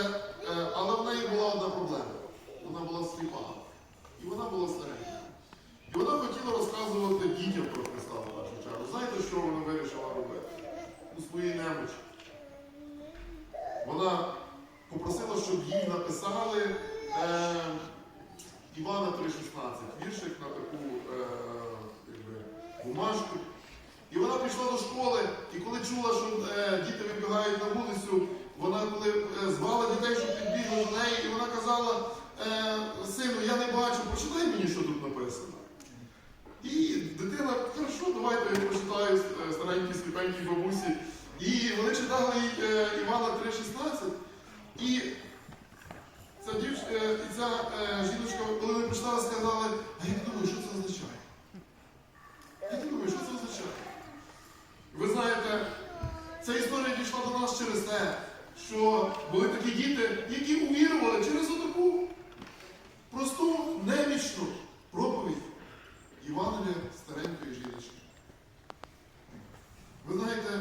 е, але в неї була одна проблема. Вона була сліпа. І вона була старенька. І вона хотіла розказувати дітям про Христа в першу чергу. Знаєте, що вона вирішила робити? У своїй немочі. Вона попросила, щоб їй написали е, Івана 3,16, віршик на таку е, бумажку. І вона пішла до школи, і коли чула, що е, діти вибігають на вулицю, вона коли е, звала дітей, щоб підбігли до неї, і вона казала, е, сину, я не бачу, прочитай мені, що тут написано. І дитина, хорошо, давайте я прочитаю е, старенькій сліпенькій бабусі. І вони читали е, Івана 3,16. І ця жіночка, коли вони прочитали, сказали, а я думаю, що це означає? Я думаю, що це означає? Ви знаєте, ця історія дійшла до нас через те, що були такі діти, які увірували безперечно проповідь Івана Старенької жіночки. Ви знаєте,